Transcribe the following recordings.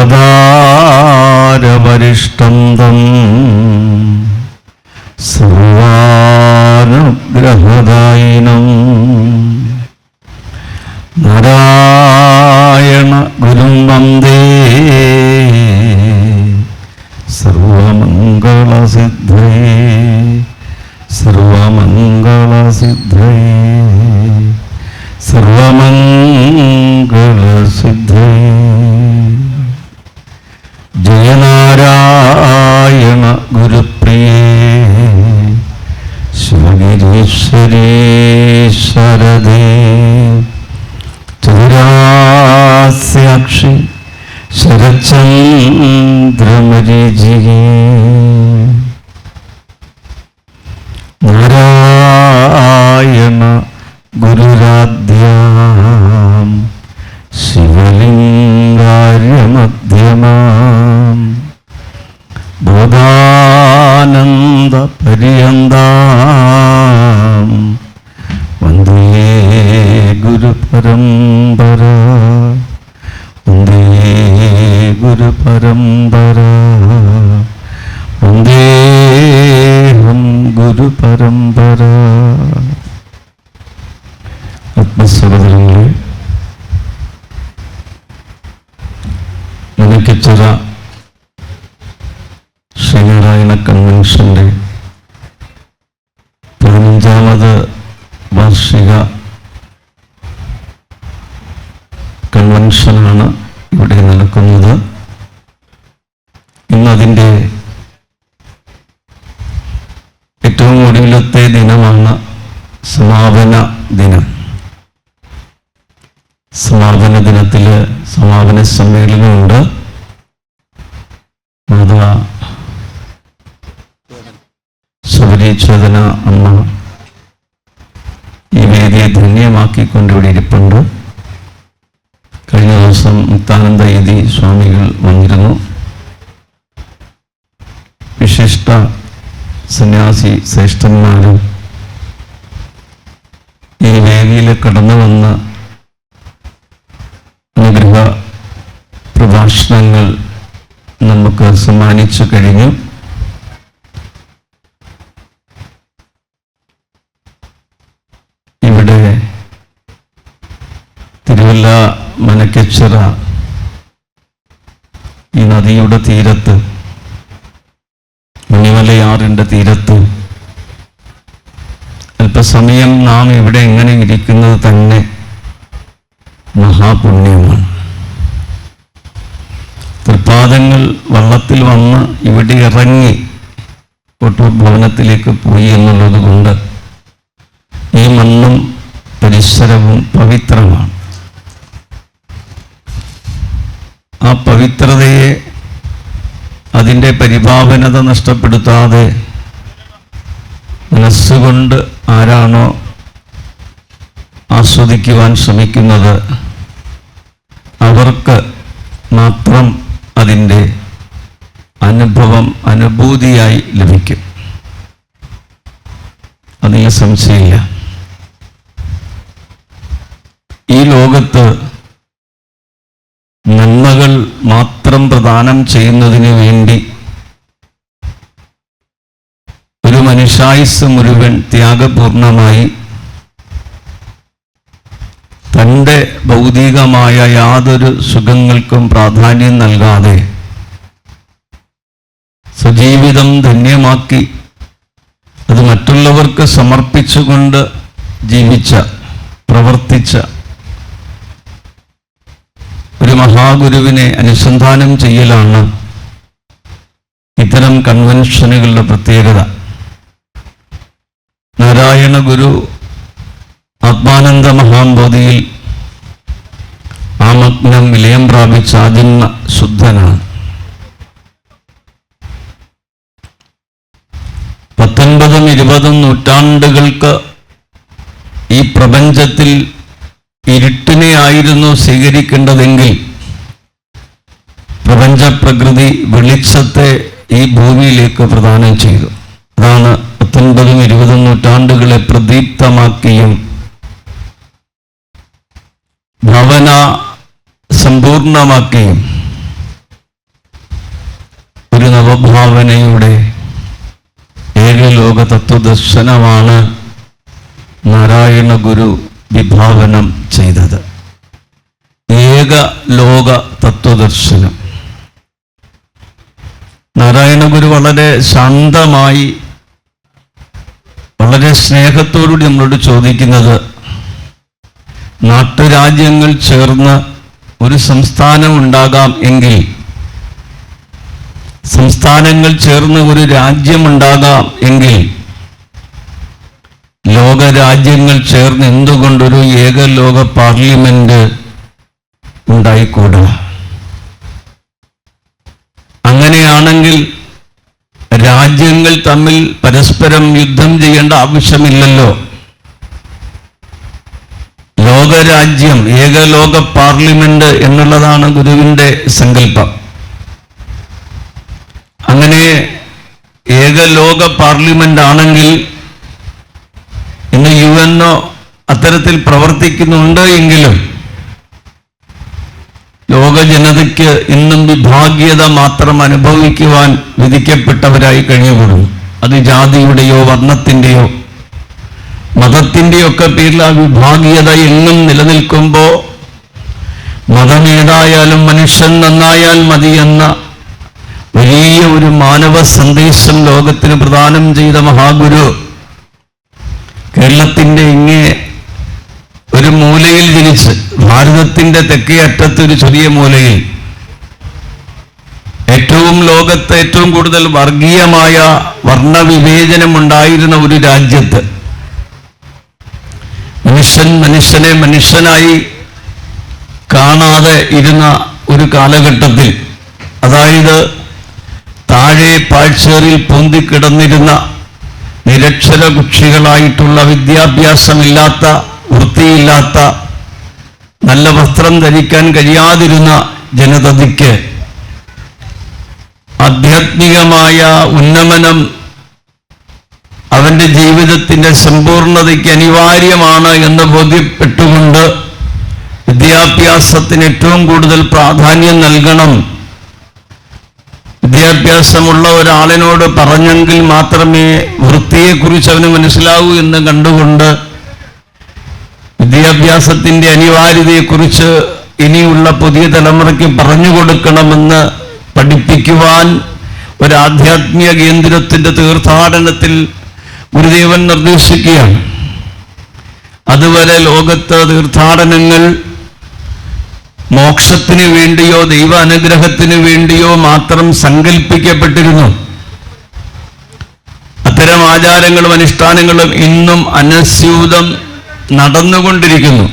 また ശരദേ. ചതുരാസ്യാക്ഷി ശരചന്ദ്രമരീചികേ നാരായണ ശ്രീനാരായണ കൺവെൻഷന്റെ പതിനഞ്ചാമത് വാർഷിക കൺവെൻഷനാണ് ഇവിടെ നടക്കുന്നത്. ഇന്നതിന്റെ ഏറ്റവും ഒടുവിലത്തെ ദിനമാണ് സമാപന ദിനം. സമാപന ദിനത്തിൽ സമാപന സമ്മേളനമുണ്ട്. മാതാ ശബരീചേതന അമ്മ ഈ വേദിയെ ധന്യമാക്കിക്കൊണ്ട് ഇവിടെ ഇരിപ്പുണ്ട്. കഴിഞ്ഞ ദിവസം മുക്താനന്ദ യതി സ്വാമികൾ വന്നിരുന്നു. വിശിഷ്ട സന്യാസി ശ്രേഷ്ഠന്മാരും ഈ വേദിയിൽ കടന്നു വന്ന അനുഗ്രഹ പ്രഭാഷണങ്ങൾ നമുക്ക് സമ്മാനിച്ചു കഴിഞ്ഞു ഇവിടെ തിരുവല്ല മനക്കച്ചിറ ഈ നദിയുടെ തീരത്ത് മണിമലയാറിന്റെ തീരത്ത്. അല്പസമയം നാം ഇവിടെ എങ്ങനെ ഇരിക്കുന്നത് തന്നെ മഹാപുണ്യമാണ്. തൃപ്പാദങ്ങൾ വള്ളത്തിൽ വന്ന് ഇവിടെ ഇറങ്ങി കൊട്ടൂർ ഭവനത്തിലേക്ക് പോയി എന്നുള്ളത് കൊണ്ട് ഈ മണ്ണും പരിസരവും പവിത്രമാണ്. ആ പവിത്രതയെ അതിന്റെ പരിഭാവനത നഷ്ടപ്പെടുത്താതെ മനസ്സുകൊണ്ട് ആരാണോ ആസ്വദിക്കുവാൻ ശ്രമിക്കുന്നത് അവർക്ക് മാത്രം അതിന്റെ അനുഭവം അനുഭൂതിയായി ലഭിക്കും. അതിന് സംശയമില്ല ഈ ലോകത്ത് നന്മകൾ മാത്രം പ്രദാനം ചെയ്യുന്നതിന് വേണ്ടി ഒരു മനുഷ്യായുസ് മുഴുവൻ ത്യാഗപൂർണമായി തന്റെ ഭൗതികമായ യാതൊരു സുഖങ്ങൾക്കും പ്രാധാന്യം നൽകാതെ സ്വജീവിതം ധന്യമാക്കി അത് മറ്റുള്ളവർക്ക് സമർപ്പിച്ചുകൊണ്ട് ജീവിച്ച പ്രവർത്തിച്ച ഒരു മഹാഗുരുവിനെ അനുസന്ധാനം ചെയ്യലാണ് ഇത്തരം കൺവെൻഷനുകളുടെ പ്രത്യേകത. നാരായണ ഗുരു ആത്മാനന്ദ മഹാബോധിയിൽ ആമഗ്നം വിലയം പ്രാപിച്ച ആജന്മ ശുദ്ധനാണ്. പത്തൊൻപതും ഇരുപതും നൂറ്റാണ്ടുകൾക്ക് ഈ പ്രപഞ്ചത്തിൽ ഇരുട്ടിനെ ആയിരുന്നു സ്വീകരിക്കേണ്ടതെങ്കിൽ പ്രപഞ്ച പ്രകൃതി വെളിച്ചത്തെ ഈ ഭൂമിയിലേക്ക് പ്രദാനം ചെയ്തു. അതാണ് പത്തൊൻപതും ഇരുപതും നൂറ്റാണ്ടുകളെ പ്രദീപ്തമാക്കിയും ഭവന സമ്പൂർണമാക്കിയും ഒരു നവഭാവനയുടെ ഏകലോക തത്വദർശനമാണ് നാരായണ ഗുരു വിഭാവനം ചെയ്തത്. ഏക ലോക തത്വദർശനം. നാരായണ ഗുരു വളരെ ശാന്തമായി വളരെ സ്നേഹത്തോടുകൂടി നമ്മളോട് ചോദിക്കുന്നത് നാട്ടുരാജ്യങ്ങൾ ചേർന്ന് ഒരു സംസ്ഥാനം ഉണ്ടാകാം എങ്കിൽ സംസ്ഥാനങ്ങൾ ചേർന്ന് ഒരു രാജ്യമുണ്ടാകാം എങ്കിൽ ലോകരാജ്യങ്ങൾ ചേർന്ന് എന്തുകൊണ്ടൊരു ഏകലോക പാർലമെന്റ് ഉണ്ടായിക്കൂടാ? അങ്ങനെയാണെങ്കിൽ രാജ്യങ്ങൾ തമ്മിൽ പരസ്പരം യുദ്ധം ചെയ്യേണ്ട ആവശ്യമില്ലല്ലോ. ലോകരാജ്യം ഏകലോക പാർലമെന്റ് എന്നുള്ളതാണ് ഗുരുവിന്റെ സങ്കല്പം. അങ്ങനെ ഏകലോക പാർലമെന്റ് ആണെങ്കിൽ എൻഒ അത്തരത്തിൽ പ്രവർത്തിക്കുന്നുണ്ട് എങ്കിലും ലോക ജനതയ്ക്ക് ഇന്നും വിഭാഗീയത മാത്രം അനുഭവിക്കുവാൻ വിധിക്കപ്പെട്ടവരായി കഴിഞ്ഞുകൂടുന്നു അത് ജാതിയുടെയോ വർണത്തിന്റെയോ മതത്തിന്റെയൊക്കെ പേരിൽ ആ വിഭാഗീയത എങ്ങും നിലനിൽക്കുമ്പോൾ മതമേതായാലും മനുഷ്യൻ നന്നായാൽ മതി എന്ന വലിയ ഒരു മാനവ സന്ദേശം ലോകത്തിന് പ്രദാനം ചെയ്ത മഹാഗുരു കേരളത്തിന്റെ ഇങ്ങേ ഒരു മൂലയിൽ ജനിച്ച് ഭാരതത്തിന്റെ തെക്കേ അറ്റത്ത് ഒരു ചെറിയ മൂലയിൽ. ഏറ്റവും ലോകത്ത് ഏറ്റവും കൂടുതൽ വർഗീയമായ വർണവിവേചനം ഉണ്ടായിരുന്ന ഒരു രാജ്യത്ത്. മനുഷ്യൻ മനുഷ്യനെ മനുഷ്യനായി കാണാതെ ഇരുന്ന ഒരു കാലഘട്ടത്തിൽ അതായത് താഴെ പാഴ്ചേറിൽ പൊന്തിക്കിടന്നിരുന്ന നിരക്ഷര കുക്ഷികളായിട്ടുള്ള വിദ്യാഭ്യാസമില്ലാത്ത വൃത്തിയില്ലാത്ത നല്ല വസ്ത്രം ധരിക്കാൻ കഴിയാതിരുന്ന ജനതയ്ക്ക് ആധ്യാത്മികമായ ഉന്നമനം അവന്റെ ജീവിതത്തിന്റെ സമ്പൂർണതയ്ക്ക് അനിവാര്യമാണ് എന്ന് ബോധ്യപ്പെട്ടുകൊണ്ട് വിദ്യാഭ്യാസത്തിന് ഏറ്റവും കൂടുതൽ പ്രാധാന്യം നൽകണം. വിദ്യാഭ്യാസമുള്ള ഒരാളിനോട് പറഞ്ഞെങ്കിൽ മാത്രമേ വൃത്തിയെക്കുറിച്ച് അവന് മനസ്സിലാവൂ എന്ന് കണ്ടുകൊണ്ട് വിദ്യാഭ്യാസത്തിന്റെ അനിവാര്യതയെക്കുറിച്ച് ഇനിയുള്ള പുതിയ തലമുറയ്ക്ക് പറഞ്ഞു കൊടുക്കണമെന്ന് പഠിപ്പിക്കുവാൻ ഒരു ആധ്യാത്മിക കേന്ദ്രത്തിന്റെ തീർത്ഥാടനത്തിൽ ഗുരുദേവൻ നിർദ്ദേശിക്കുകയാണ്. അതുവരെ ലോകത്ത് തീർത്ഥാടനങ്ങൾ മോക്ഷത്തിന് വേണ്ടിയോ ദൈവ അനുഗ്രഹത്തിന് വേണ്ടിയോ മാത്രം സങ്കല്പിക്കപ്പെട്ടിരുന്നു അത്തരം ആചാരങ്ങളും അനുഷ്ഠാനങ്ങളും ഇന്നും അനസ്യൂതം നടന്നുകൊണ്ടിരിക്കുന്നു.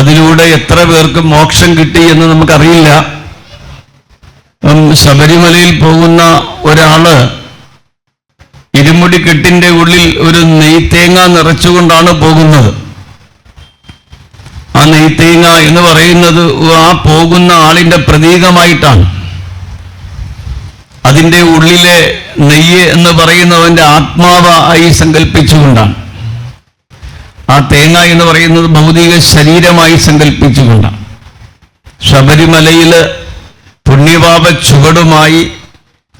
അതിലൂടെ എത്ര പേർക്ക് മോക്ഷം കിട്ടി എന്ന് നമുക്കറിയില്ല. ശബരിമലയിൽ പോകുന്ന ഒരാൾ ഇരുമുടിക്കെട്ടിന്റെ ഉള്ളിൽ ഒരു നെയ്ത്തേങ്ങ നിറച്ചുകൊണ്ടാണ് പോകുന്നത്. നെയ്ത്തേങ്ങ എന്ന് പറയുന്നത് ആ പോകുന്ന ആളിന്റെ പ്രതീകമായിട്ടാണ്. അതിന്റെ ഉള്ളിലെ നെയ്യ് എന്ന് പറയുന്നവന്റെ ആത്മാവായി സങ്കല്പിച്ചുകൊണ്ടാണ് ആ തേങ്ങ എന്ന് പറയുന്നത് ഭൗതിക ശരീരമായി സങ്കല്പിച്ചുകൊണ്ടാണ് ശബരിമലയിൽ പുണ്യപാപ ചുവടുമായി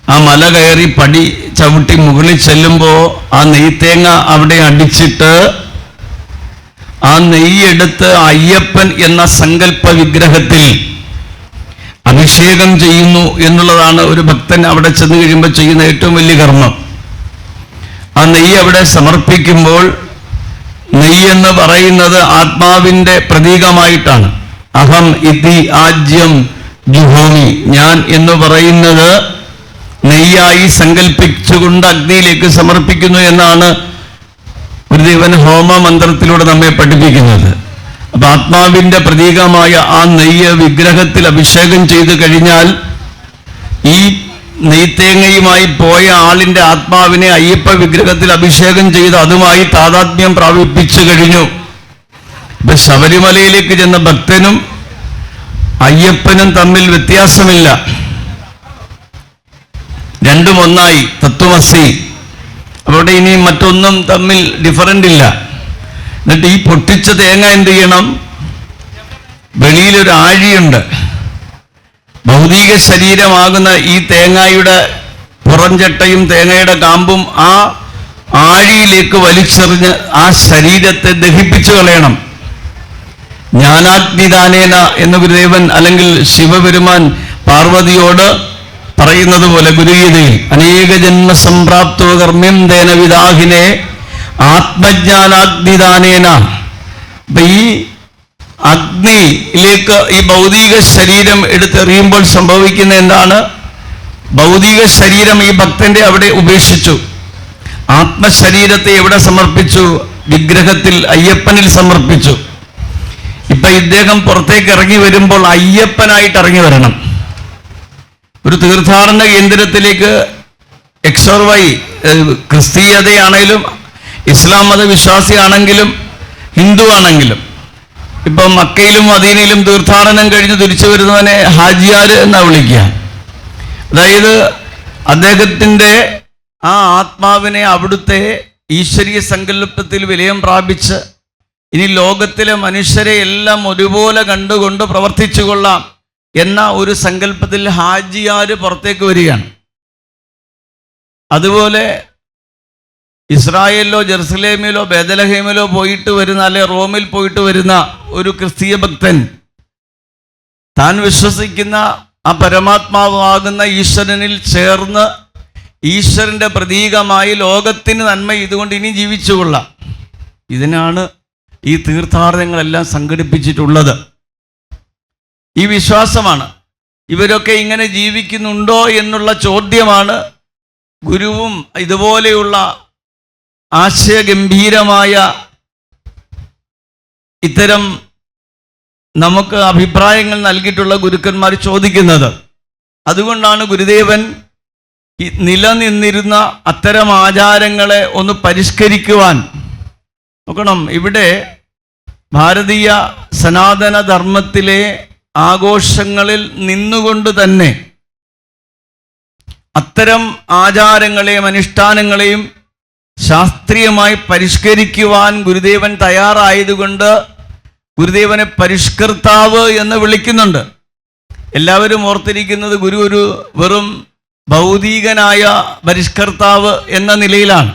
ആ മല കയറി പടി ചവിട്ടി മുകളിൽ ചെല്ലുമ്പോൾ ആ നെയ്ത്തേങ്ങ അവിടെ അടിച്ചിട്ട് ആ നെയ്യെടുത്ത് അയ്യപ്പൻ എന്ന സങ്കല്പ വിഗ്രഹത്തിൽ അഭിഷേകം ചെയ്യുന്നു എന്നുള്ളതാണ് ഒരു ഭക്തൻ അവിടെ ചെന്ന് കഴിയുമ്പോൾ ചെയ്യുന്ന ഏറ്റവും വലിയ കർമ്മം. ആ നെയ്യ് അവിടെ സമർപ്പിക്കുമ്പോൾ നെയ്യ് എന്ന് പറയുന്നത് ആത്മാവിന്റെ പ്രതീകമായിട്ടാണ്. അഹം ഇതി ആജ്യം ജുഹോമി. ഞാൻ എന്ന് പറയുന്നത് നെയ്യായി സങ്കല്പിച്ചുകൊണ്ട് അഗ്നിയിലേക്ക് സമർപ്പിക്കുന്നു എന്നാണ് ഗുരുദേവൻ ഹോമ മന്ത്രത്തിലൂടെ നമ്മെ പഠിപ്പിക്കുന്നത്. അപ്പൊ ആത്മാവിന്റെ പ്രതീകമായ ആ നെയ്യ് വിഗ്രഹത്തിൽ അഭിഷേകം ചെയ്തു കഴിഞ്ഞാൽ ഈ നെയ്ത്തേങ്ങയുമായി പോയ ആളിന്റെ ആത്മാവിനെ അയ്യപ്പ വിഗ്രഹത്തിൽ അഭിഷേകം ചെയ്ത് അതുമായി താതാത്മ്യം പ്രാപിപ്പിച്ചു കഴിഞ്ഞു. ഇപ്പൊ ശബരിമലയിലേക്ക് ചെന്ന ഭക്തനും അയ്യപ്പനും തമ്മിൽ വ്യത്യാസമില്ല. രണ്ടും ഒന്നായി തത്വമസി. അവിടെ ഇനി മറ്റൊന്നും തമ്മിൽ ഡിഫറന്റ് ഇല്ല. എന്നിട്ട് ഈ പൊട്ടിച്ച തേങ്ങ എന്ത് ചെയ്യണം? വെളിയിലൊരു ആഴിയുണ്ട്. ഭൗതിക ശരീരമാകുന്ന ഈ തേങ്ങയുടെ പുറംചട്ടയും തേങ്ങയുടെ കാമ്പും ആ ആഴിയിലേക്ക് വലിച്ചെറിഞ്ഞ് ആ ശരീരത്തെ ദഹിപ്പിച്ചു കളയണം. ജ്ഞാനാഗ്നിദാനേന എന്ന് ഗുരുദേവൻ അല്ലെങ്കിൽ ശിവപെരുമാൻ പാർവതിയോട് പറയുന്നത് പോലെ ഗുരുഗീതയിൽ അനേക ജന്മ സംപ്രാപ്തോ കർമ്മ്യം തേന വിദാഹിനെ ആത്മജ്ഞാനാഗ്നിദാനേന. ഈ അഗ്നിയിലേക്ക് ഈ ഭൗതിക ശരീരം എടുത്തെറിയുമ്പോൾ സംഭവിക്കുന്ന എന്താണ്? ഭൗതിക ശരീരം ഈ ഭക്തന്റെ അവിടെ ഉപേക്ഷിച്ചു. ആത്മശരീരത്തെ എവിടെ സമർപ്പിച്ചു? വിഗ്രഹത്തിൽ അയ്യപ്പനിൽ സമർപ്പിച്ചു. ഇപ്പൊ ഇദ്ദേഹം പുറത്തേക്ക് ഇറങ്ങി വരുമ്പോൾ അയ്യപ്പനായിട്ട് ഇറങ്ങി വരണം. ഒരു തീർത്ഥാടന കേന്ദ്രത്തിലേക്ക് എക്സോർ വൈ ക്രിസ്തീയതയാണെങ്കിലും ഇസ്ലാം മതവിശ്വാസിയാണെങ്കിലും വിശ്വാസിയാണെങ്കിലും ഹിന്ദു ആണെങ്കിലും ഇപ്പൊ മക്കയിലും മദീനയിലും തീർത്ഥാടനം കഴിഞ്ഞ് തിരിച്ചു വരുന്നവനെ ഹാജിയാർ എന്നാ വിളിക്കുക. അതായത് അദ്ദേഹത്തിന്റെ ആ ആത്മാവിനെ അവിടുത്തെ ഈശ്വരീയ സങ്കല്പത്തിൽ വിലയം പ്രാപിച്ച് ഇനി ലോകത്തിലെ മനുഷ്യരെ എല്ലാം ഒരുപോലെ കണ്ടുകൊണ്ട് പ്രവർത്തിച്ചു കൊള്ളാം എന്ന ഒരു സങ്കല്പത്തിൽ ഹാജിയാർ പുറത്തേക്ക് വരികയാണ്. അതുപോലെ ഇസ്രായേലിലോ ജെറുസലേമിലോ ബേദലഹേമിലോ പോയിട്ട് വരുന്ന അല്ലെ റോമിൽ പോയിട്ട് വരുന്ന ഒരു ക്രിസ്തീയ ഭക്തൻ താൻ വിശ്വസിക്കുന്ന ആ പരമാത്മാവാകുന്ന ഈശ്വരനിൽ ചേർന്ന് ഈശ്വരന്റെ പ്രതീകമായി ലോകത്തിന് നന്മ ഇതുകൊണ്ട് ഇനി ജീവിച്ചുകൊള്ളാം. ഇതിനാണ് ഈ തീർത്ഥാടനങ്ങളെല്ലാം സംഘടിപ്പിച്ചിട്ടുള്ളത്. ഈ വിശ്വാസമാണ്. ഇവരൊക്കെ ഇങ്ങനെ ജീവിക്കുന്നുണ്ടോ എന്നുള്ള ചോദ്യമാണ് ഗുരുവും ഇതുപോലെയുള്ള ആശയഗംഭീരമായ ഇത്തരം നമുക്ക് അഭിപ്രായങ്ങൾ നൽകിയിട്ടുള്ള ഗുരുക്കന്മാർ ചോദിക്കുന്നത്. അതുകൊണ്ടാണ് ഗുരുദേവൻ നിലനിന്നിരുന്ന അത്തരം ആചാരങ്ങളെ ഒന്ന് പരിഷ്കരിക്കുവാൻ. നോക്കണം ഇവിടെ ഭാരതീയ സനാതന ധർമ്മത്തിലെ ആഘോഷങ്ങളിൽ നിന്നുകൊണ്ട് തന്നെ അത്തരം ആചാരങ്ങളെയും അനുഷ്ഠാനങ്ങളെയും ശാസ്ത്രീയമായി പരിഷ്കരിക്കുവാൻ ഗുരുദേവൻ തയ്യാറായതുകൊണ്ട് ഗുരുദേവനെ പരിഷ്കർത്താവ് എന്ന് വിളിക്കുന്നുണ്ട്. എല്ലാവരും ഓർത്തിരിക്കുന്നത് ഗുരു ഒരു വെറും ഭൗതികനായ പരിഷ്കർത്താവ് എന്ന നിലയിലാണ്.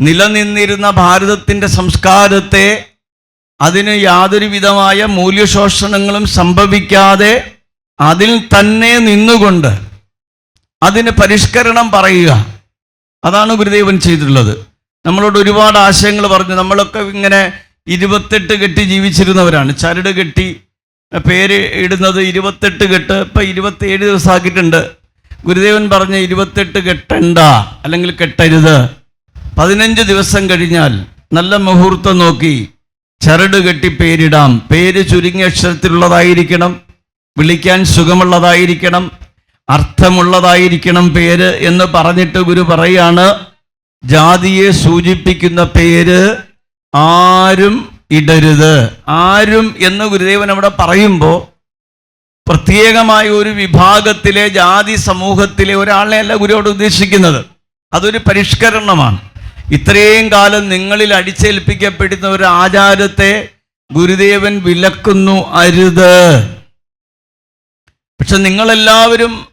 നിലനിന്നിരുന്ന ഭാരതത്തിന്റെ സംസ്കാരത്തെ അതിന് യാതൊരു വിധമായ മൂല്യശോഷണങ്ങളും സംഭവിക്കാതെ അതിൽ തന്നെ നിന്നുകൊണ്ട് അതിന് പരിഷ്കരണം പറയുക. അതാണ് ഗുരുദേവൻ ചെയ്തിട്ടുള്ളത്. നമ്മളോട് ഒരുപാട് ആശയങ്ങൾ പറഞ്ഞു. നമ്മളൊക്കെ ഇങ്ങനെ ഇരുപത്തെട്ട് കെട്ടി ജീവിച്ചിരുന്നവരാണ്. ചരട് കെട്ടി പേര് ഇടുന്നത് ഇരുപത്തെട്ട് കെട്ട്. ഇപ്പം ഇരുപത്തേഴ് ദിവസമാക്കിയിട്ടുണ്ട്. ഗുരുദേവൻ പറഞ്ഞ ഇരുപത്തെട്ട് കെട്ടണ്ട അല്ലെങ്കിൽ കെട്ടരുത്. പതിനഞ്ച് ദിവസം കഴിഞ്ഞാൽ നല്ല മുഹൂർത്തം നോക്കി ചരട് കെട്ടി പേരിടാം. പേര് ചുരുങ്ങിയ അക്ഷരത്തിലുള്ളതായിരിക്കണം. വിളിക്കാൻ സുഖമുള്ളതായിരിക്കണം. അർത്ഥമുള്ളതായിരിക്കണം പേര് എന്ന് പറഞ്ഞിട്ട് ഗുരു പറയാണ്. ജാതിയെ സൂചിപ്പിക്കുന്ന പേര് ആരും ഇടരുത്. ആരും എന്ന് ഗുരുദേവൻ അവിടെ പറയുമ്പോൾ പ്രത്യേകമായ ഒരു വിഭാഗത്തിലെ ജാതി സമൂഹത്തിലെ ഒരാളെ അല്ല ഗുരുവോട് ഉദ്ദേശിക്കുന്നത്. അതൊരു പരിഷ്കരണമാണ്. ഇത്രയും കാലം നിങ്ങളിൽ അടിച്ചേൽപ്പിക്കപ്പെടുന്ന ഒരു ആചാരത്തെ ഗുരുദേവൻ വിലക്കുന്നു അരുത്. പക്ഷെ നിങ്ങളെല്ലാവരും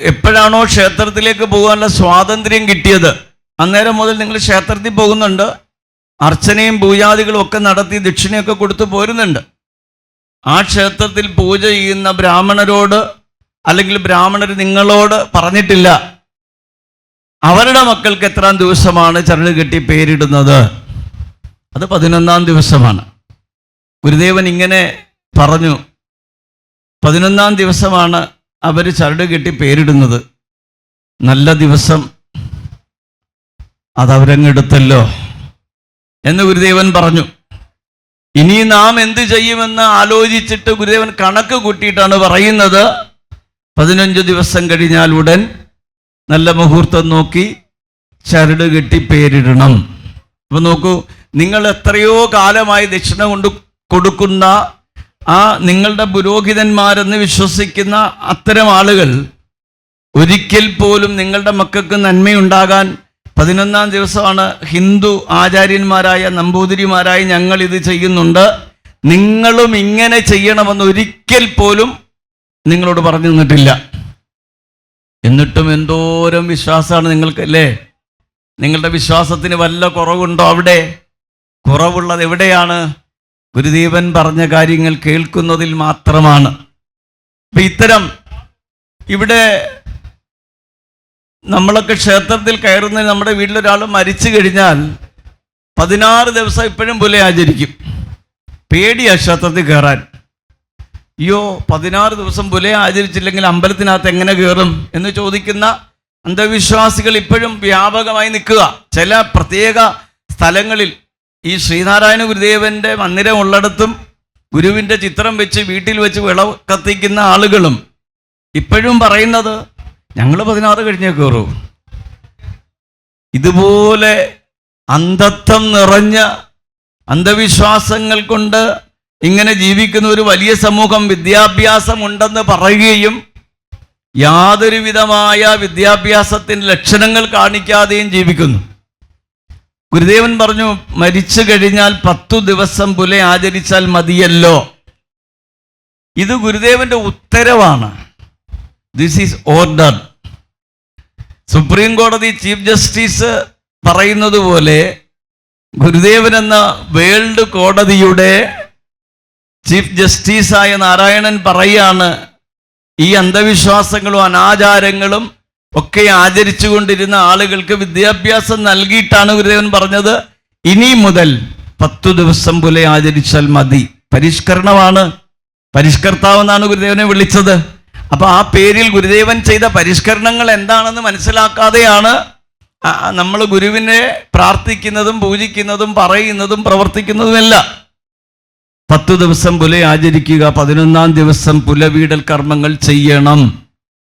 എപ്പോഴാണോ ക്ഷേത്രത്തിലേക്ക് പോകാനുള്ള സ്വാതന്ത്ര്യം കിട്ടിയത്? അന്നേരം മുതൽ നിങ്ങൾ ക്ഷേത്രത്തിൽ പോകുന്നുണ്ട്. അർച്ചനയും പൂജാദികളും ഒക്കെ നടത്തി ദക്ഷിണയൊക്കെ കൊടുത്തു പോരുന്നുണ്ട്. ആ ക്ഷേത്രത്തിൽ പൂജ ചെയ്യുന്ന ബ്രാഹ്മണരോട് അല്ലെങ്കിൽ ബ്രാഹ്മണർ നിങ്ങളോട് പറഞ്ഞിട്ടില്ല. അവരുടെ മക്കൾക്ക് എത്രാം ദിവസമാണ് ചരട് കെട്ടി പേരിടുന്നത്? അത് പതിനൊന്നാം ദിവസമാണ്. ഗുരുദേവൻ ഇങ്ങനെ പറഞ്ഞു പതിനൊന്നാം ദിവസമാണ് അവർ ചരട് കെട്ടി പേരിടുന്നത്. നല്ല ദിവസം. അതവരങ്ങെടുത്തല്ലോ എന്ന് ഗുരുദേവൻ പറഞ്ഞു. ഇനി നാം എന്ത് ചെയ്യുമെന്ന് ആലോചിച്ചിട്ട് ഗുരുദേവൻ കണക്ക് കൂട്ടിയിട്ടാണ് പറയുന്നത്. പതിനഞ്ച് ദിവസം കഴിഞ്ഞാൽ ഉടൻ നല്ല മുഹൂർത്തം നോക്കി ചരട് കെട്ടി പേരിടണം. അപ്പൊ നോക്കൂ നിങ്ങൾ എത്രയോ കാലമായി ദക്ഷിണ കൊണ്ട് കൊടുക്കുന്ന ആ നിങ്ങളുടെ പുരോഹിതന്മാരെന്ന് വിശ്വസിക്കുന്ന അത്തരം ആളുകൾ ഒരിക്കൽ പോലും നിങ്ങളുടെ മക്കൾക്ക് നന്മയുണ്ടാകാൻ പതിനൊന്നാം ദിവസമാണ് ഹിന്ദു ആചാര്യന്മാരായ നമ്പൂതിരിമാരായി ഞങ്ങൾ ഇത് ചെയ്യുന്നുണ്ട്. നിങ്ങളും ഇങ്ങനെ ചെയ്യണമെന്ന് ഒരിക്കൽ പോലും നിങ്ങളോട് പറഞ്ഞു തന്നിട്ടില്ല. എന്നിട്ടും എന്തോരം വിശ്വാസമാണ് നിങ്ങൾക്ക് അല്ലേ നിങ്ങളുടെ വിശ്വാസത്തിന് വല്ല കുറവുണ്ടോ അവിടെ? കുറവുള്ളത് എവിടെയാണ്? ഗുരുദേവൻ പറഞ്ഞ കാര്യങ്ങൾ കേൾക്കുന്നതിൽ മാത്രമാണ്. അപ്പൊ ഇത്തരം ഇവിടെ നമ്മളൊക്കെ ക്ഷേത്രത്തിൽ കയറുന്നതിന് നമ്മുടെ വീട്ടിലൊരാൾ മരിച്ചു കഴിഞ്ഞാൽ പതിനാറ് ദിവസം ഇപ്പോഴും പോലെ ആചരിക്കും പേടിയാണ് ക്ഷേത്രത്തിൽ കയറാൻ. അയ്യോ പതിനാറ് ദിവസം പുലയെ ആചരിച്ചില്ലെങ്കിൽ അമ്പലത്തിനകത്ത് എങ്ങനെ കയറും എന്ന് ചോദിക്കുന്ന അന്ധവിശ്വാസികൾ ഇപ്പോഴും വ്യാപകമായി നിൽക്കുക. ചില പ്രത്യേക സ്ഥലങ്ങളിൽ ഈ ശ്രീനാരായണ ഗുരുദേവന്റെ മന്ദിരം ഉള്ളിടത്തും ഗുരുവിന്റെ ചിത്രം വെച്ച് വീട്ടിൽ വെച്ച് വിളവ് കത്തിക്കുന്ന ആളുകളും ഇപ്പോഴും പറയുന്നത് ഞങ്ങൾ പതിനാറ് കഴിഞ്ഞേ കയറൂ. ഇതുപോലെ അന്ധത്വം നിറഞ്ഞ അന്ധവിശ്വാസങ്ങൾ കൊണ്ട് ഇങ്ങനെ ജീവിക്കുന്ന ഒരു വലിയ സമൂഹം വിദ്യാഭ്യാസം ഉണ്ടെന്ന് പറയുകയും യാതൊരു വിധമായ വിദ്യാഭ്യാസത്തിന്റെ ലക്ഷണങ്ങൾ കാണിക്കാതെയും ജീവിക്കുന്നു. ഗുരുദേവൻ പറഞ്ഞു മരിച്ചു കഴിഞ്ഞാൽ പത്തു ദിവസം പുല ആചരിച്ചാൽ മതിയല്ലോ. ഇത് ഗുരുദേവന്റെ ഉത്തരവാണ്. ദിസ് ഈസ് ഓർഡർ സുപ്രീം കോടതി ചീഫ് ജസ്റ്റിസ് പറയുന്നത് പോലെ ഗുരുദേവൻ എന്ന വേൾഡ് കോടതിയുടെ ചീഫ് ജസ്റ്റിസായ നാരായണൻ പറയാണ് ഈ അന്ധവിശ്വാസങ്ങളും അനാചാരങ്ങളും ഒക്കെ ആചരിച്ചുകൊണ്ടിരുന്ന ആളുകൾക്ക് വിദ്യാഭ്യാസം നൽകിയിട്ടാണ് ഗുരുദേവൻ പറഞ്ഞത്. ഇനി മുതൽ പത്തു ദിവസം പോലെ ആചരിച്ചാൽ മതി. പരിഷ്കരണമാണ്. പരിഷ്കർത്താവ് എന്നാണ് ഗുരുദേവനെ വിളിച്ചത്. അപ്പൊ ആ പേരിൽ ഗുരുദേവൻ ചെയ്ത പരിഷ്കരണങ്ങൾ എന്താണെന്ന് മനസ്സിലാക്കാതെയാണ് നമ്മൾ ഗുരുവിനെ പ്രാർത്ഥിക്കുന്നതും പൂജിക്കുന്നതും പറയുന്നതും പ്രവർത്തിക്കുന്നതുമെല്ലാം. പത്തു ദിവസം പുല ആചരിക്കുക പതിനൊന്നാം ദിവസം പുലവീടൽ കർമ്മങ്ങൾ ചെയ്യണം.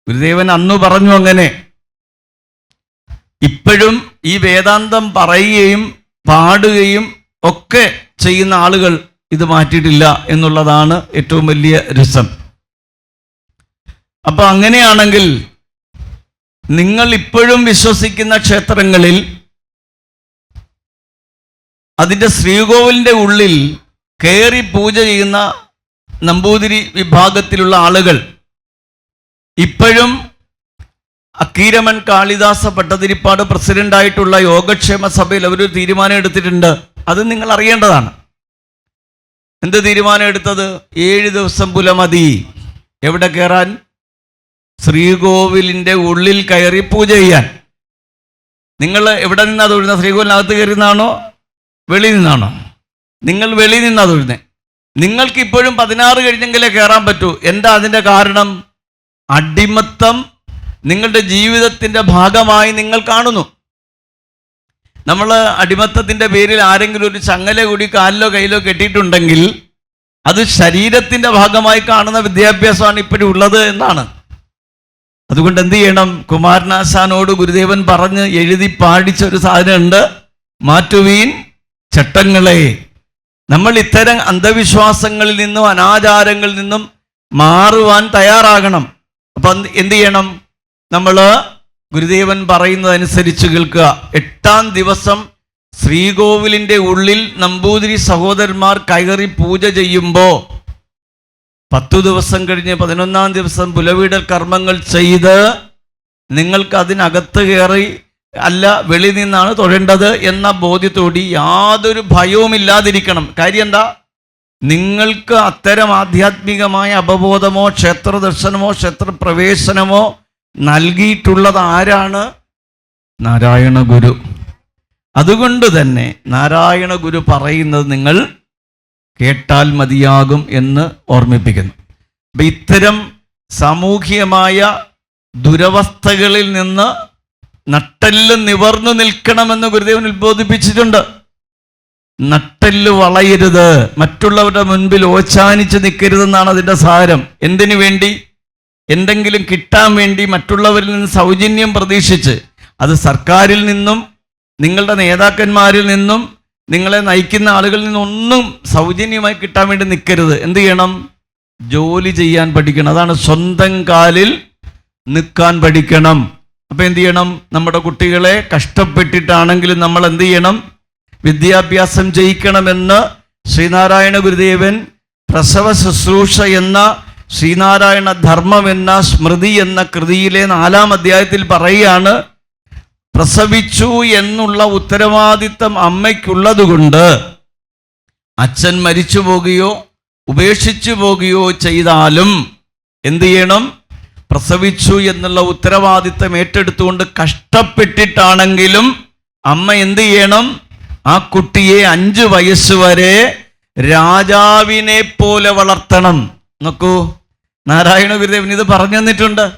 ഗുരുദേവൻ അന്നു പറഞ്ഞു അങ്ങനെ. ഇപ്പോഴും ഈ വേദാന്തം പറയുകയും പാടുകയും ഒക്കെ ചെയ്യുന്ന ആളുകൾ ഇത് മാറ്റിയിട്ടില്ല എന്നുള്ളതാണ് ഏറ്റവും വലിയ രസം. അപ്പൊ അങ്ങനെയാണെങ്കിൽ നിങ്ങൾ ഇപ്പോഴും വിശ്വസിക്കുന്ന ക്ഷേത്രങ്ങളിൽ അതിന്റെ ശ്രീകോവിലിന്റെ ഉള്ളിൽ കയറി പൂജ ചെയ്യുന്ന നമ്പൂതിരി വിഭാഗത്തിലുള്ള ആളുകൾ ഇപ്പോഴും അക്കീരമൻ കാളിദാസ ഭട്ടതിരിപ്പാട് പ്രസിഡന്റായിട്ടുള്ള യോഗക്ഷേമ സഭയിൽ അവരൊരു തീരുമാനം എടുത്തിട്ടുണ്ട്. അത് നിങ്ങൾ അറിയേണ്ടതാണ്. എന്ത് തീരുമാനം എടുത്തത്? ഏഴ് ദിവസം പുലമതി എവിടെ കയറാൻ ശ്രീകോവിലിന്റെ ഉള്ളിൽ കയറി പൂജ ചെയ്യാൻ. നിങ്ങൾ എവിടെ നിന്നാണ് തൊഴുന്നത് ശ്രീകോവിലിനകത്ത് കയറി നിന്നാണോ? വെളിയിൽ നിന്നാണോ? നിങ്ങൾ വെളിയിൽ നിന്നാ തൊഴുന്നേ നിങ്ങൾക്ക് ഇപ്പോഴും പതിനാറ് കഴിഞ്ഞെങ്കിലേ കയറാൻ പറ്റൂ. എന്താ അതിന്റെ കാരണം? അടിമത്തം നിങ്ങളുടെ ജീവിതത്തിന്റെ ഭാഗമായി നിങ്ങൾ കാണുന്നു. നമ്മൾ അടിമത്തത്തിന്റെ പേരിൽ ആരെങ്കിലും ഒരു ചങ്ങല കൂടി കാലിലോ കയ്യിലോ കെട്ടിയിട്ടുണ്ടെങ്കിൽ അത് ശരീരത്തിന്റെ ഭാഗമായി കാണുന്ന വിദ്യാഭ്യാസമാണ് ഇപ്പോഴും ഉള്ളത് എന്നാണ്. അതുകൊണ്ട് എന്ത് ചെയ്യണം? കുമാരനാശാനോട് ഗുരുദേവൻ പറഞ്ഞ് എഴുതി പാടിച്ച ഒരു സാധനമുണ്ട്. മാറ്റുവീൻ ചട്ടങ്ങളെ. നമ്മൾ ഇത്തരം അന്ധവിശ്വാസങ്ങളിൽ നിന്നും അനാചാരങ്ങളിൽ നിന്നും മാറുവാൻ തയ്യാറാകണം. അപ്പൊ എന്ത് ചെയ്യണം? നമ്മൾ ഗുരുദേവൻ പറയുന്നതനുസരിച്ച് കേൾക്കുക. എട്ടാം ദിവസം ശ്രീകോവിലിന്റെ ഉള്ളിൽ നമ്പൂതിരി സഹോദരന്മാർ കയറി പൂജ ചെയ്യുമ്പോൾ പത്തു ദിവസം കഴിഞ്ഞ് പതിനൊന്നാം ദിവസം പുലവീടൽ കർമ്മങ്ങൾ ചെയ്ത് നിങ്ങൾക്ക് അതിനകത്ത് കയറി അല്ല വെളി നിന്നാണ് തൊഴേണ്ടത് എന്ന ബോധ്യത്തോടി യാതൊരു ഭയവും ഇല്ലാതിരിക്കണം. കാര്യം എന്താ? നിങ്ങൾക്ക് അത്തരം ആധ്യാത്മികമായ അപബോധമോ ക്ഷേത്ര ദർശനമോ ക്ഷേത്ര പ്രവേശനമോ നൽകിയിട്ടുള്ളത് ആരാണ്? നാരായണ ഗുരു. അതുകൊണ്ട് തന്നെ നാരായണ ഗുരു പറയുന്നത് നിങ്ങൾ കേട്ടാൽ മതിയാകും എന്ന് ഓർമ്മിപ്പിക്കുന്നു. അപ്പം ഇത്തരം സാമൂഹികമായ ദുരവസ്ഥകളിൽ നിന്ന് നട്ടെല്ല് നിവർന്നു നിൽക്കണമെന്ന് ഗുരുദേവൻ ഉത്ബോധിപ്പിച്ചിട്ടുണ്ട്. നട്ടെല്ല് വളയരുത്. മറ്റുള്ളവരുടെ മുൻപിൽ ഓച്ചാനിച്ച് നിൽക്കരുതെന്നാണ് അതിന്റെ സാരം. എന്തിനു വേണ്ടി? എന്തെങ്കിലും കിട്ടാൻ വേണ്ടി മറ്റുള്ളവരിൽ നിന്ന് സൗജന്യം പ്രതീക്ഷിച്ച്. അത് സർക്കാരിൽ നിന്നും നിങ്ങളുടെ നേതാക്കന്മാരിൽ നിന്നും നിങ്ങളെ നയിക്കുന്ന ആളുകളിൽ നിന്നൊന്നും സൗജന്യമായി കിട്ടാൻ വേണ്ടി നിൽക്കരുത്. എന്ത് ചെയ്യണം? ജോലി ചെയ്യാൻ പഠിക്കണം. അതാണ് സ്വന്തം കാലിൽ നിൽക്കാൻ പഠിക്കണം. അപ്പം എന്ത് ചെയ്യണം? നമ്മുടെ കുട്ടികളെ കഷ്ടപ്പെട്ടിട്ടാണെങ്കിലും നമ്മൾ എന്ത് ചെയ്യണം? വിദ്യാഭ്യാസം ജയിക്കണമെന്ന് ശ്രീനാരായണ ഗുരുദേവൻ പ്രസവ ശുശ്രൂഷ എന്ന ശ്രീനാരായണ ധർമ്മം എന്ന സ്മൃതി എന്ന കൃതിയിലെ നാലാം അധ്യായത്തിൽ പറയുകയാണ്. പ്രസവിച്ചു എന്നുള്ള ഉത്തരവാദിത്തം അമ്മയ്ക്കുള്ളതുകൊണ്ട് അച്ഛൻ മരിച്ചു പോകുകയോ ഉപേക്ഷിച്ചു പോകുകയോ ചെയ്താലും എന്ത് ചെയ്യണം? പ്രസവിച്ചു എന്നുള്ള ഉത്തരവാദിത്തം ഏറ്റെടുത്തുകൊണ്ട് കഷ്ടപ്പെട്ടിട്ടാണെങ്കിലും അമ്മ എന്ത് ചെയ്യണം? ആ കുട്ടിയെ അഞ്ച് വയസ്സ് വരെ രാജാവിനെ പോലെ വളർത്തണം. നോക്കൂ നാരായണ ഗുരുദേവൻ ഇത് പറഞ്ഞു തന്നിട്ടുണ്ട്.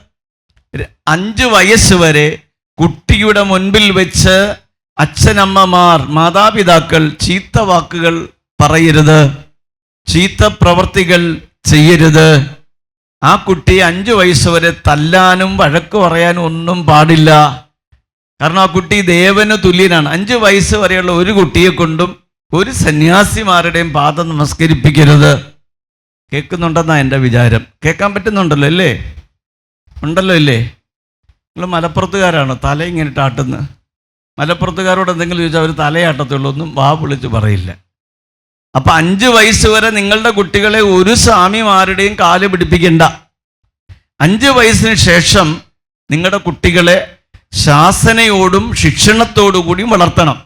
അഞ്ചു വയസ്സ് വരെ കുട്ടിയുടെ മുൻപിൽ വെച്ച് അച്ഛനമ്മമാർ മാതാപിതാക്കൾ ചീത്ത വാക്കുകൾ പറയരുത്. ചീത്ത പ്രവർത്തികൾ ചെയ്യരുത്. ആ കുട്ടി അഞ്ചു വയസ്സ് വരെ തല്ലാനും വഴക്ക് പറയാനും ഒന്നും പാടില്ല. കാരണം ആ കുട്ടി ദേവന് തുല്യനാണ്. അഞ്ചു വയസ്സ് വരെയുള്ള ഒരു കുട്ടിയെ കൊണ്ടും ഒരു സന്യാസിമാരുടെയും പാദം നമസ്കരിപ്പിക്കരുത്. കേൾക്കുന്നുണ്ടെന്നാണ് എന്റെ വിചാരം. കേൾക്കാൻ പറ്റുന്നുണ്ടല്ലോ അല്ലേ? ഉണ്ടല്ലോ ഇല്ലേ? നിങ്ങൾ മലപ്പുറത്തുകാരാണ്? തല ഇങ്ങനെ ആട്ടുന്നത്. മലപ്പുറത്തുകാരോട് എന്തെങ്കിലും ചോദിച്ചാൽ അവർ തലയാട്ടത്തുള്ളൂ. ഒന്നും വാ വിളിച്ച് പറയില്ല. അപ്പൊ അഞ്ച് വയസ്സ് വരെ നിങ്ങളുടെ കുട്ടികളെ ഒരു സ്വാമിമാരുടെയും കാൽ പിടിപ്പിക്കണ്ട. അഞ്ച് വയസ്സിന് ശേഷം നിങ്ങളുടെ കുട്ടികളെ ശാസനയോടും ശിക്ഷണത്തോടു കൂടിയും വളർത്തണം.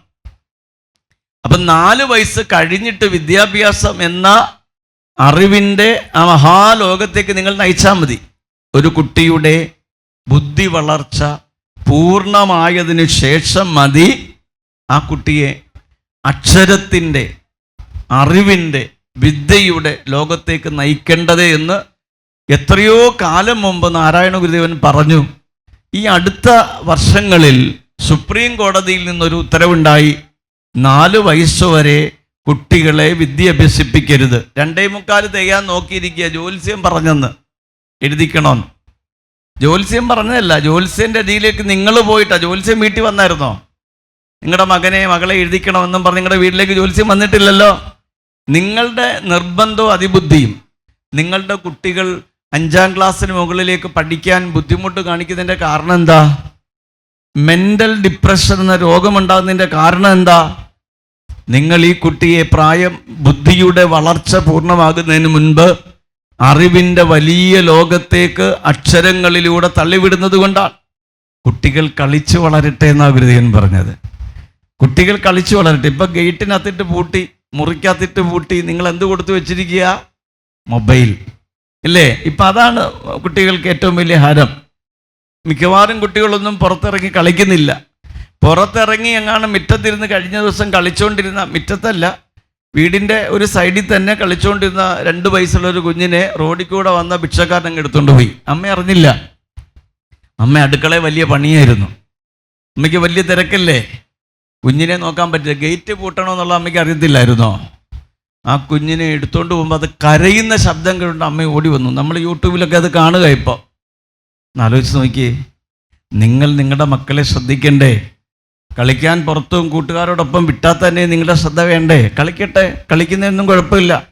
അപ്പൊ നാല് വയസ്സ് കഴിഞ്ഞിട്ട് വിദ്യാഭ്യാസം എന്ന അറിവിന്റെ ആ മഹാലോകത്തേക്ക് നിങ്ങൾ നയിച്ചാൽ മതി. ഒരു കുട്ടിയുടെ ബുദ്ധി വളർച്ച പൂർണമായതിനു ശേഷം മതി ആ കുട്ടിയെ അക്ഷരത്തിന്റെ അറിവിന്റെ വിദ്യയുടെ ലോകത്തേക്ക് നയിക്കേണ്ടത് എന്ന് എത്രയോ കാലം മുമ്പ് നാരായണ ഗുരുദേവൻ പറഞ്ഞു. ഈ അടുത്ത വർഷങ്ങളിൽ സുപ്രീം കോടതിയിൽ നിന്നൊരു ഉത്തരവുണ്ടായി. നാല് വയസ്സുവരെ കുട്ടികളെ വിദ്യ അഭ്യസിപ്പിക്കരുത് രണ്ടേ മുക്കാൽ തികയാൻ നോക്കിയിരിക്കുക. ജ്യോത്സ്യം പറഞ്ഞെന്ന് എഴുതിക്കണോന്ന്. ജ്യോത്സ്യം പറഞ്ഞതല്ല ജ്യോത്സ്യന്റെ അടിയിലേക്ക് നിങ്ങൾ പോയിട്ടാ. ജ്യോത്സ്യം വീട്ടിൽ വന്നായിരുന്നോ? നിങ്ങളുടെ മകനെ മകളെ എഴുതിക്കണമെന്നും പറഞ്ഞ് നിങ്ങളുടെ വീട്ടിലേക്ക് ജ്യോത്സ്യം വന്നിട്ടില്ലല്ലോ? നിങ്ങളുടെ നിർബന്ധവും അതിബുദ്ധിയും നിങ്ങളുടെ കുട്ടികൾ അഞ്ചാം ക്ലാസ്സിന് മുകളിലേക്ക് പഠിക്കാൻ ബുദ്ധിമുട്ട് കാണിക്കുന്നതിന്റെ കാരണം എന്താ? മെന്റൽ ഡിപ്രഷൻ എന്ന രോഗമുണ്ടാകുന്നതിന്റെ കാരണം എന്താ? നിങ്ങൾ ഈ കുട്ടിയെ പ്രായം ബുദ്ധിയുടെ വളർച്ച പൂർണമാകുന്നതിന് മുൻപ് അറിവിന്റെ വലിയ ലോകത്തേക്ക് അക്ഷരങ്ങളിലൂടെ തള്ളിവിടുന്നത് കൊണ്ടാണ്. കുട്ടികൾ കളിച്ചു വളരട്ടെ എന്നാണ് ഗുരുദേവൻ പറഞ്ഞത്. കുട്ടികൾ കളിച്ചു വളരട്ടെ. ഇപ്പം ഗേറ്റിനകത്തിട്ട് പൂട്ടി. മുറിക്കകത്തിട്ട് പൂട്ടി നിങ്ങൾ എന്ത് കൊടുത്തു വെച്ചിരിക്കുക? മൊബൈൽ. ഇല്ലേ? ഇപ്പം അതാണ് കുട്ടികൾക്ക് ഏറ്റവും വലിയ ഹരം. മിക്കവാറും കുട്ടികളൊന്നും പുറത്തിറങ്ങി കളിക്കുന്നില്ല. പുറത്തിറങ്ങി എങ്ങാണ് മുറ്റത്തിരുന്ന് കഴിഞ്ഞ ദിവസം കളിച്ചുകൊണ്ടിരുന്ന മുറ്റത്തല്ല വീടിന്റെ ഒരു സൈഡിൽ തന്നെ കളിച്ചുകൊണ്ടിരുന്ന രണ്ട് വയസ്സുള്ള ഒരു കുഞ്ഞിനെ റോഡിൽ കൂടെ വന്ന ഭിക്ഷക്കാരൻ അങ്ങ് എടുത്തുകൊണ്ട് പോയി. അമ്മ അറിഞ്ഞില്ല. അമ്മ അടുക്കളയിൽ വലിയ പണിയായിരുന്നു. അമ്മയ്ക്ക് വലിയ തിരക്കല്ലേ? കുഞ്ഞിനെ നോക്കാൻ പറ്റില്ല. ഗേറ്റ് പൂട്ടണമെന്നുള്ള അമ്മയ്ക്ക് അറിയത്തില്ലായിരുന്നോ? ആ കുഞ്ഞിനെ എടുത്തുകൊണ്ട് പോകുമ്പോൾ അത് കരയുന്ന ശബ്ദം കേട്ട് അമ്മ ഓടി വന്നു. നമ്മൾ യൂട്യൂബിലൊക്കെ അത് കാണുക ഇപ്പോൾ ആലോചിച്ച് നോക്കി നിങ്ങൾ നിങ്ങളുടെ മക്കളെ ശ്രദ്ധിക്കണ്ടേ? കളിക്കാൻ പുറത്തും കൂട്ടുകാരോടൊപ്പം വിട്ടാൽ തന്നെ നിങ്ങളുടെ ശ്രദ്ധ വേണ്ടേ? കളിക്കട്ടെ. കളിക്കുന്നതൊന്നും കുഴപ്പമില്ല.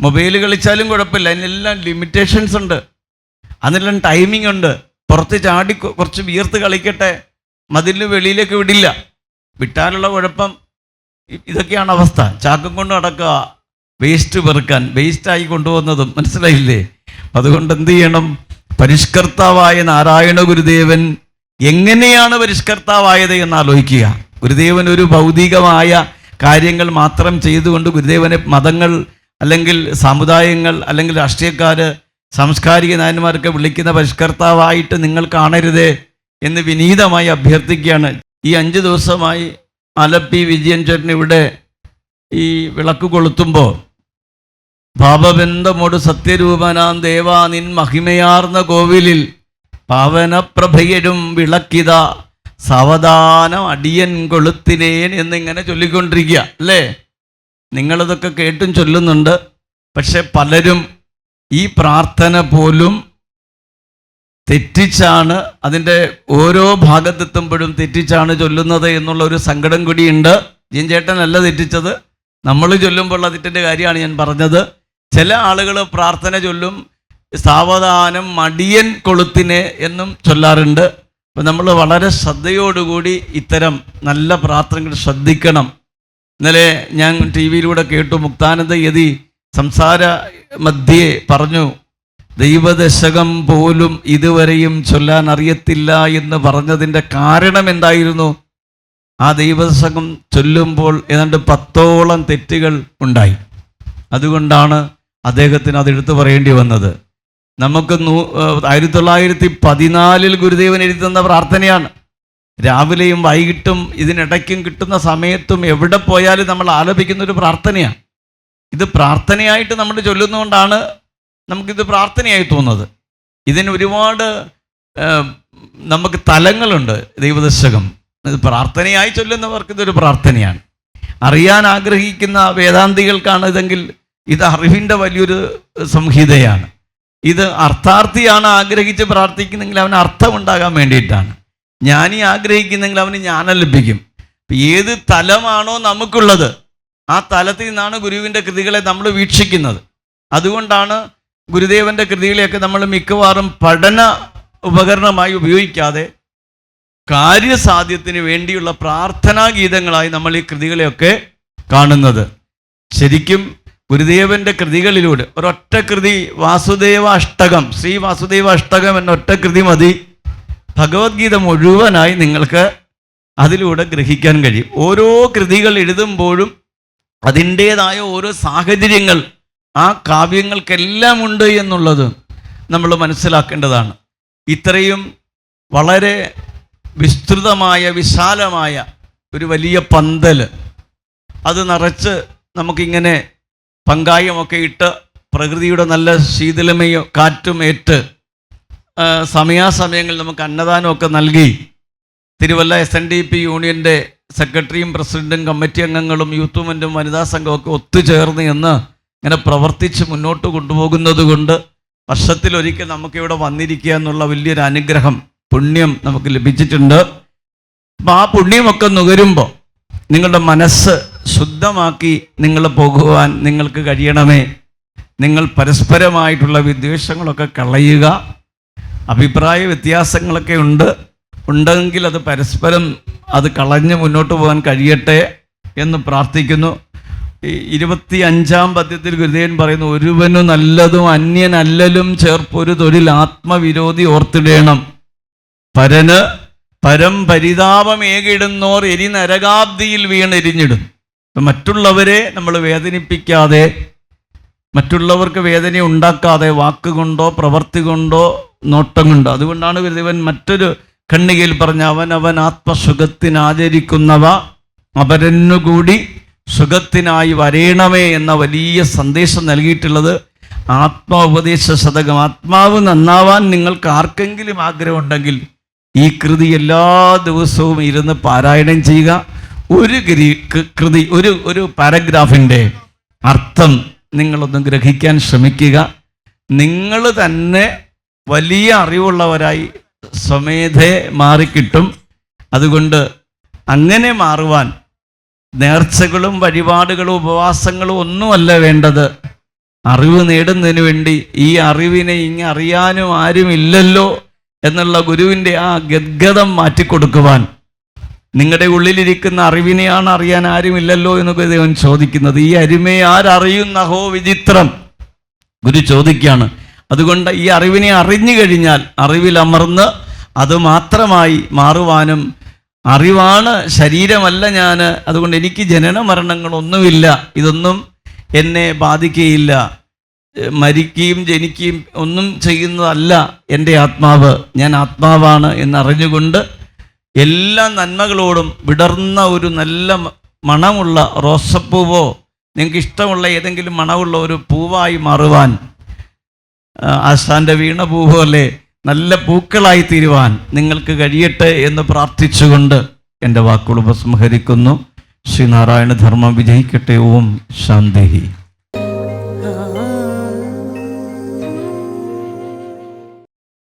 മൊബൈൽ കളിച്ചാലും കുഴപ്പമില്ല. അതിനെല്ലാം ലിമിറ്റേഷൻസ് ഉണ്ട്. അതിനെല്ലാം ടൈമിംഗ് ഉണ്ട്. പുറത്ത് ചാടി കുറച്ച് വിയർത്ത് കളിക്കട്ടെ. മതിലിന് വെളിയിലേക്ക് വിടില്ല. വിട്ടാലുള്ള കുഴപ്പം ഇതൊക്കെയാണ് അവസ്ഥ. ചാക്കും കൊണ്ട് നടക്കുക. വേസ്റ്റ് പെറുക്കാൻ വേസ്റ്റായി കൊണ്ടുപോകുന്നതും മനസ്സിലായില്ലേ? അതുകൊണ്ട് എന്ത് ചെയ്യണം? പരിഷ്കർത്താവായ നാരായണ ഗുരുദേവൻ എങ്ങനെയാണ് പരിഷ്കർത്താവായത് എന്ന് ആലോചിക്കുക ഗുരുദേവൻ ഒരു ഭൗതികമായ കാര്യങ്ങൾ മാത്രം ചെയ്തുകൊണ്ട് ഗുരുദേവനെ മതങ്ങൾ അല്ലെങ്കിൽ സമുദായങ്ങൾ അല്ലെങ്കിൽ രാഷ്ട്രീയക്കാർ സാംസ്കാരിക നായന്മാരൊക്കെ വിളിക്കുന്ന പരിഷ്കർത്താവായിട്ട് നിങ്ങൾ കാണരുത് എന്ന് വിനീതമായി അഭ്യർത്ഥിക്കുകയാണ്. ഈ അഞ്ച് ദിവസമായി ആലപ്പി വിജയൻ ചേട്ടൻ ഇവിടെ ഈ വിളക്ക് കൊളുത്തുമ്പോൾ പാപബന്ധമോട് സത്യരൂപനാം ദേവാ നിൻ മഹിമയാർന്ന കോവിലിൽ പാവനപ്രഭയരും വിളക്കിത സാവധാനം അടിയൻ കൊളുത്തിനേൻ എന്നിങ്ങനെ ചൊല്ലിക്കൊണ്ടിരിക്കുക അല്ലേ? നിങ്ങളിതൊക്കെ കേട്ടും ചൊല്ലുന്നുണ്ട്. പക്ഷെ പലരും ഈ പ്രാർത്ഥന പോലും തെറ്റിച്ചാണ് അതിന്റെ ഓരോ ഭാഗത്തെത്തുമ്പോഴും തെറ്റിച്ചാണ് ചൊല്ലുന്നത് എന്നുള്ള ഒരു സങ്കടം കൂടിയുണ്ട്. ജിൻചേട്ടനല്ല ചേട്ടനല്ല തെറ്റിച്ചത്. നമ്മൾ ചൊല്ലുമ്പോൾ അതിന്റെ കാര്യമാണ് ഞാൻ പറഞ്ഞത്. ചില ആളുകൾ പ്രാർത്ഥന ചൊല്ലും സാവധാനം മടിയൻ കൊളുത്തിനെ എന്നും ചൊല്ലാറുണ്ട്. അപ്പം നമ്മൾ വളരെ ശ്രദ്ധയോടുകൂടി ഇത്തരം നല്ല പ്രാർത്ഥനകൾ ശ്രദ്ധിക്കണം. ഇന്നലെ ഞാൻ ടി വിയിലൂടെ കേട്ടു മുക്താനന്ദ യതി സംസാര മധ്യേ പറഞ്ഞു ദൈവദശകം പോലും ഇതുവരെയും ചൊല്ലാൻ അറിയത്തില്ല എന്ന് പറഞ്ഞതിന്റെ കാരണം എന്തായിരുന്നു? ആ ദൈവദശകം ചൊല്ലുമ്പോൾ ഏതാണ്ട് പത്തോളം തെറ്റുകൾ ഉണ്ടായി. അതുകൊണ്ടാണ് അദ്ദേഹത്തിന് അത് പറയേണ്ടി വന്നത്. നമുക്ക് നൂ ആയിരത്തി തൊള്ളായിരത്തി പതിനാലിൽ ഗുരുദേവൻ എഴുതി തന്ന പ്രാർത്ഥനയാണ്. രാവിലെയും വൈകിട്ടും ഇതിനിടയ്ക്കും കിട്ടുന്ന സമയത്തും എവിടെ പോയാലും നമ്മൾ ആലപിക്കുന്ന ഒരു പ്രാർത്ഥനയാണ്. ഇത് പ്രാർത്ഥനയായിട്ട് നമ്മൾ ചൊല്ലുന്നതുകൊണ്ടാണ് നമുക്കിത് പ്രാർത്ഥനയായി തോന്നുന്നത്. ഇതിന് ഒരുപാട് നമുക്ക് തലങ്ങളുണ്ട് ദൈവദശകം ഇത് പ്രാർത്ഥനയായി ചൊല്ലുന്നവർക്ക് ഇതൊരു പ്രാർത്ഥനയാണ്. അറിയാൻ ആഗ്രഹിക്കുന്ന വേദാന്തികൾക്കാണ് ഇതെങ്കിൽ ഇത് അറിവിന്റെ വലിയൊരു സംഹിതയാണ്. ഇത് അർത്ഥാർത്ഥിയാണ് ആഗ്രഹിച്ച് പ്രാർത്ഥിക്കുന്നെങ്കിൽ അവന് അർത്ഥമുണ്ടാകാൻ വേണ്ടിയിട്ടാണ്. ജ്ഞാനി ആഗ്രഹിക്കുന്നെങ്കിൽ അവന് ജ്ഞാനം ലഭിക്കും. ഏത് തലമാണോ നമുക്കുള്ളത് ആ തലത്തിൽ നിന്നാണ് ഗുരുവിന്റെ കൃതികളെ നമ്മൾ വീക്ഷിക്കുന്നത്. അതുകൊണ്ടാണ് ഗുരുദേവന്റെ കൃതികളെയൊക്കെ നമ്മൾ മിക്കവാറും പഠന ഉപകരണമായി ഉപയോഗിക്കാതെ കാര്യസാധ്യത്തിന് വേണ്ടിയുള്ള പ്രാർത്ഥനാ ഗീതങ്ങളായി നമ്മൾ ഈ കൃതികളെയൊക്കെ കാണുന്നത്. ശരിക്കും ഗുരുദേവന്റെ കൃതികളിലൂടെ ഒരൊറ്റ കൃതി വാസുദേവ അഷ്ടകം ശ്രീ വാസുദേവ അഷ്ടകം എന്ന ഒറ്റ കൃതി മതി. ഭഗവത്ഗീത മുഴുവനായി നിങ്ങൾക്ക് അതിലൂടെ ഗ്രഹിക്കാൻ കഴിയും. ഓരോ കൃതികൾ എഴുതുമ്പോഴും അതിന്റേതായ ഓരോ സാഹചര്യങ്ങൾ ആ കാവ്യങ്ങൾക്കെല്ലാം ഉണ്ട് എന്നുള്ളത് നമ്മൾ മനസ്സിലാക്കേണ്ടതാണ്. ഇത്രയും വളരെ വിസ്തൃതമായ വിശാലമായ ഒരു വലിയ പന്തൽ അത് നിറച്ച് നമുക്കിങ്ങനെ പങ്കായമൊക്കെ ഇട്ട് പ്രകൃതിയുടെ നല്ല ശീതളമയോ കാറ്റും ഏറ്റ് സമയാസമയങ്ങളിൽ നമുക്ക് അന്നദാനമൊക്കെ നൽകി Thiruvalla S N D P യൂണിയന്റെ സെക്രട്ടറിയും പ്രസിഡന്റും കമ്മിറ്റി അംഗങ്ങളും യൂത്ത് മൂവ്മെന്റും വനിതാ സംഘമൊക്കെ ഒത്തുചേർന്ന് എന്ന് ഇങ്ങനെ പ്രവർത്തിച്ച് മുന്നോട്ട് കൊണ്ടുപോകുന്നത് കൊണ്ട് വർഷത്തിലൊരിക്കൽ നമുക്കിവിടെ വന്നിരിക്കുക എന്നുള്ള വലിയൊരു അനുഗ്രഹം പുണ്യം നമുക്ക് ലഭിച്ചിട്ടുണ്ട്. അപ്പം ആ പുണ്യമൊക്കെ നുകരുമ്പോൾ നിങ്ങളുടെ മനസ്സ് ശുദ്ധമാക്കി നിങ്ങൾ പോകുവാൻ നിങ്ങൾക്ക് കഴിയണമേ. നിങ്ങൾ പരസ്പരമായിട്ടുള്ള വിദ്വേഷങ്ങളൊക്കെ കളയുക. അഭിപ്രായ വ്യത്യാസങ്ങളൊക്കെ ഉണ്ട്. ഉണ്ടെങ്കിൽ അത് പരസ്പരം അത് കളഞ്ഞ് മുന്നോട്ട് പോകാൻ കഴിയട്ടെ എന്ന് പ്രാർത്ഥിക്കുന്നു. ഇരുപത്തി അഞ്ചാം പദ്യത്തിൽ ഗുരുദേവൻ പറയുന്നു ഒരുവനു നല്ലതും അന്യനല്ലലും ചേർപ്പൊരു തൊഴിൽ ആത്മവിരോധി ഓർത്തിടേണം. പരന് പരം പരിതാപമേകിടുന്നോർ എരി നരകാബ്ദിയിൽ വീണെരിഞ്ഞിടും. മറ്റുള്ളവരെ നമ്മൾ വേദനിപ്പിക്കാതെ മറ്റുള്ളവർക്ക് വേദന ഉണ്ടാക്കാതെ വാക്കുകൊണ്ടോ പ്രവർത്തി കൊണ്ടോ നോട്ടം കൊണ്ടോ. അതുകൊണ്ടാണ് ഗുരുദേവൻ മറ്റൊരു ഖണ്ഡികയിൽ പറഞ്ഞ അവൻ അവൻ ആത്മസുഖത്തിനാചരിക്കുന്നവ അപരന്നുകൂടി സുഖത്തിനായി വരേണമേ എന്ന വലിയ സന്ദേശം നൽകിയിട്ടുള്ളത് ആത്മോപദേശ ശതകം. ആത്മാവ് നന്നാവാൻ നിങ്ങൾക്ക് ആർക്കെങ്കിലും ആഗ്രഹമുണ്ടെങ്കിൽ ഈ കൃതി എല്ലാ ദിവസവും ഇരുന്ന് പാരായണം ചെയ്യുക. ഒരു കൃതി ഒരു ഒരു പാരഗ്രാഫിന്റെ അർത്ഥം നിങ്ങളൊന്ന് ഗ്രഹിക്കാൻ ശ്രമിക്കുക. നിങ്ങൾ തന്നെ വലിയ അറിവുള്ളവരായി സ്വമേധയെ മാറിക്കിട്ടും. അതുകൊണ്ട് അങ്ങനെ മാറുവാൻ നേർച്ചകളും വഴിപാടുകളും ഉപവാസങ്ങളും ഒന്നുമല്ല വേണ്ടത്. അറിവ് നേടുന്നതിന് വേണ്ടി ഈ അറിവിനെ ഇങ്ങ അറിയാനും ആരുമില്ലല്ലോ എന്നുള്ള ഗുരുവിന്റെ ആ ഗദ്ഗതം മാറ്റിക്കൊടുക്കുവാൻ. നിങ്ങളുടെ ഉള്ളിലിരിക്കുന്ന അറിവിനെയാണ് അറിയാൻ ആരുമില്ലല്ലോ എന്നൊക്കെ ദൈവൻ ചോദിക്കുന്നത്. ഈ അരുമയെ ആരറിയുന്നഹോ വിചിത്രം? ഗുരു ചോദിക്കുകയാണ്. അതുകൊണ്ട് ഈ അറിവിനെ അറിഞ്ഞു കഴിഞ്ഞാൽ അറിവിൽ അമർന്ന് അത് മാത്രമായി മാറുവാനും അറിവാണ് ശരീരമല്ല ഞാൻ അതുകൊണ്ട് എനിക്ക് ജനന മരണങ്ങളൊന്നുമില്ല. ഇതൊന്നും എന്നെ ബാധിക്കുകയില്ല. മരിക്കുകയും ജനിക്കുകയും ഒന്നും ചെയ്യുന്നതല്ല എന്റെ ആത്മാവ്. ഞാൻ ആത്മാവാണ് എന്നറിഞ്ഞുകൊണ്ട് എല്ലാ നന്മകളോടും വിടർന്ന ഒരു നല്ല മണമുള്ള റോസപ്പൂവോ നിങ്ങൾക്ക് ഇഷ്ടമുള്ള ഏതെങ്കിലും മണമുള്ള ഒരു പൂവായി മാറുവാൻ ആശാന്റെ വീണ പൂവോ പോലെ നല്ല പൂക്കളായി തീരുവാൻ നിങ്ങൾക്ക് കഴിയട്ടെ എന്ന് പ്രാർത്ഥിച്ചുകൊണ്ട് എന്റെ വാക്കുകൾ ഉപസംഹരിക്കുന്നു. ശ്രീനാരായണ ധർമ്മം വിജയിക്കട്ടെ. ഓം ശാന്തി